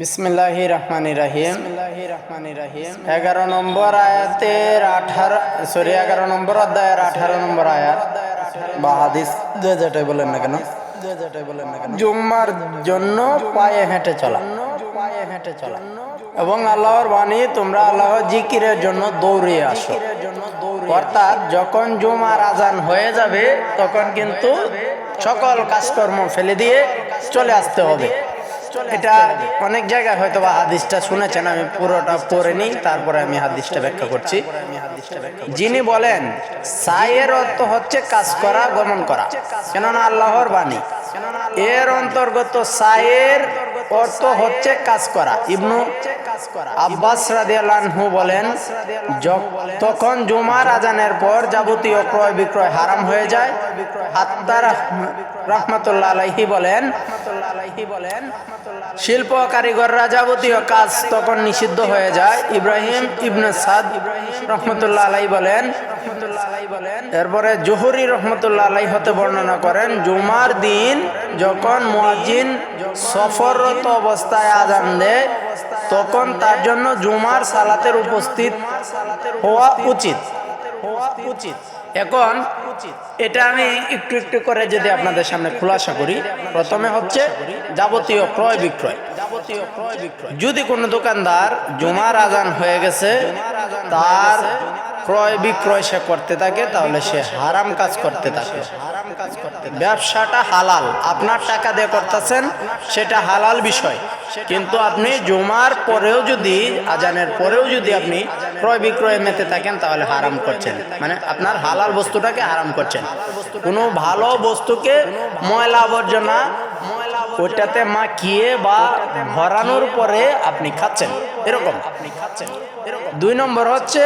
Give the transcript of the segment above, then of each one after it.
বিসমিল্লাহ রহমান রাহিম এগারো নম্বর আয়াতের আঠারো সরি এগারো নম্বর অধ্যায়ের আঠারো নম্বর আয়াত। বা হাদিস যে যেটাই বলেন না কেন জুম্মার জন্য পায়ে হেঁটে চলা। পায়ে হেঁটে চলা এবং আল্লাহর বাণী তোমরা আল্লাহ জিকিরের জন্য দৌড়িয়ে আসো। অর্থাৎ যখন জুমার আজান হয়ে যাবে তখন কিন্তু সকল কাজকর্ম ফেলে দিয়ে চলে আসতে হবে। এটা অনেক জায়গায় হয়তো বা হাদিসটা শুনেছেন আমি পুরোটা পড়ে নিই তারপরে আমি হাদিসটা ব্যাখ্যা করছি। যিনি বলেন সায়ের অর্থ হচ্ছে কাজ করা গমন করা। কেননা আল্লাহর বাণী। এর অন্তর্গত সায়ের অর্থ হচ্ছে কাজ করা। ইবনু আব্বাস রাদিয়াল্লাহু বলেন তখন জুমার আজানের পর যাবতীয় ক্রয় বিক্রয় হারাম হয়ে যায়। আত্মার রহমতুল্লাহ আলাইহি বলেন বলেন শিল্প কারিগররা যাবতীয় কাজ তখন নিষিদ্ধ হয়ে যায়। ইব্রাহিম ইবনে সাদ রহমতুল্লাহ আলাই বলেন এরপরে জহুরি রহমতুল্লাহ আলাই হতে বর্ণনা করেন, জুমার দিন যখন মুয়াজ্জিন সফররত অবস্থায় আজান দেয়, তখন তার জন্য জুমার সালাতের উপস্থিত উচিত। হওয়া উচিত। এখন এটা আমি একটু একটু করে যদি আপনাদের সামনে খুলাসা করি, প্রথমে হচ্ছে যাবতীয় ক্রয় বিক্রয়। যাবতীয় ক্রয় বিক্রয় যদি কোনো দোকানদার জুমার আজান হয়ে গেছে, তার ক্রয় বিক্রয় সে করতে থাকে, তাহলে সে হারাম কাজ করতে থাকে। ব্যবসাটা হালাল। আপনার টাকা দিয়ে করতেছেন, সেটা হালাল বিষয়। কিন্তু আপনি জুমার পরেও যদি, আজানের পরেও যদি আপনি ক্রয় বিক্রয়ে মেতে থাকেন, তাহলে হারাম করছেন। মানে আপনার হালাল বস্তুটাকে হারাম করছেন। কোনো ভালো বস্তুকে ময়লা আবর্জনা ওইটাতে মাখিয়ে বা ভরানোর পরে আপনি খাচ্ছেন। এরকম। আপনি খাচ্ছেন দুই নম্বর হচ্ছে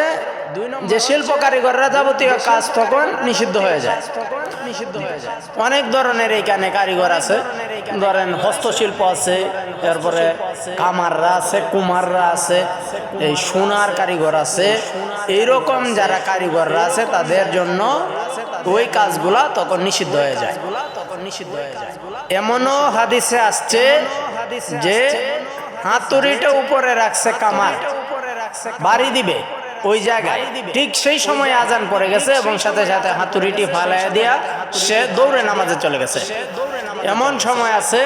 যে শিল্প কারিগররা যাবতীয় কাজ তখন নিষিদ্ধ হয়ে যায়। নিষিদ্ধ হয়ে যায় অনেক ধরনের এইখানে কারিগর আছে। ধরেন হস্তশিল্প আছে, এরপরে কামাররা আছে, কুমাররা আছে, এই সোনার কারিগর আছে। এইরকম যারা কারিগররা আছে তাদের জন্য ওই কাজগুলা তখন নিষিদ্ধ হয়ে যায়। তখন নিষিদ্ধ হয়ে যায় এমনও হাদিসে আসছে যে হাতুড়িটা উপরে রাখছে কামার, বাড়ি দিবে ওই জায়গায়। ঠিক সেই সময় আজান পড়ে গেছে এবং সাথে সাথে হাতুড়িটি ফালাইয়া দিয়া সে দৌড়ে নামাজে চলে গেছে। এমন সময় আছে,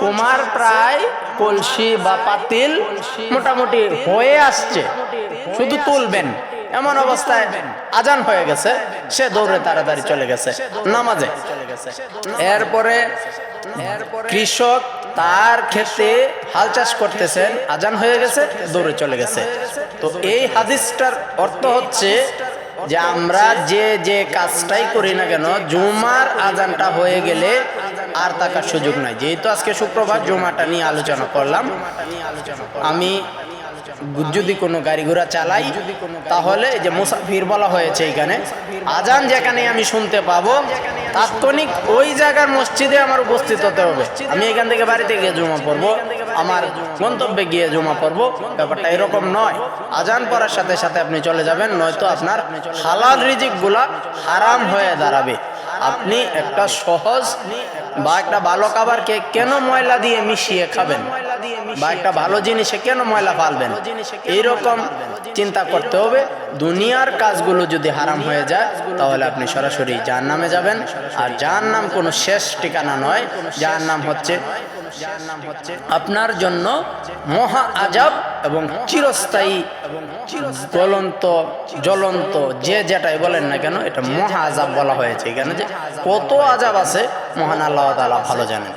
কুমার প্রায় কলসি বা পাতিল মোটামুটি হয়ে আসছে, শুধু তুলবেন। এমন অবস্থায় আজান হয়ে গেছে সে দৌড়ে তাড়াতাড়ি চলে গেছে। নামাজে। এরপরে কৃষক তার ক্ষেত্রে হাল চাষ করতেছেন আজান হয়ে গেছে দৌড়ে চলে গেছে। তো এই হাদিসটার অর্থ হচ্ছে যে আমরা যে যে কাজটাই করি না কেন জুমার আজানটা হয়ে গেলে আর তাকার সুযোগ নাই। যেহেতু আজকে শুক্রবার জুমাটা নিয়ে আলোচনা করলাম। আমি যদি কোনো গাড়ি ঘোড়া চালাই, তাহলে যে মুসাফির বলা হয়েছে এখানে, আজান যেখানে আমি শুনতে পাবো, তাৎক্ষণিক ওই জায়গার মসজিদে আমার উপস্থিত হতে হবে। আমি এখান থেকে বাড়িতে গিয়ে জমা পড়ব, আমার গন্তব্যে গিয়ে জমা পড়ব, ব্যাপারটা এরকম নয়। আজান পড়ার সাথে সাথে আপনি চলে যাবেন, নয়তো আপনার হালাল রিজিকগুলা হারাম হয়ে দাঁড়াবে। আপনি একটা সহজ বা একটা ভালো খাবারকে কেন ময়লা দিয়ে মিশিয়ে খাবেন? বা একটা ভালো জিনিসে কেন ময়লা ফালবেন? এইরকম চিন্তা করতে হবে। দুনিয়ার কাজগুলো যদি হারাম হয়ে যায় তাহলে আপনি সরাসরি যার নামে যাবেন। আর যার নাম কোনো শেষ ঠিকানা নয়। যার নাম হচ্ছে আপনার জন্য মহা আজাব এবং চিরস্থায়ী এবং জ্বলন্ত জ্বলন্ত যে যেটাই বলেন না কেন এটা মহা আজাব বলা হয়েছে এখানে যে কত আজাব আছে। মহান আল্লাহ তালা ভালো জানেন।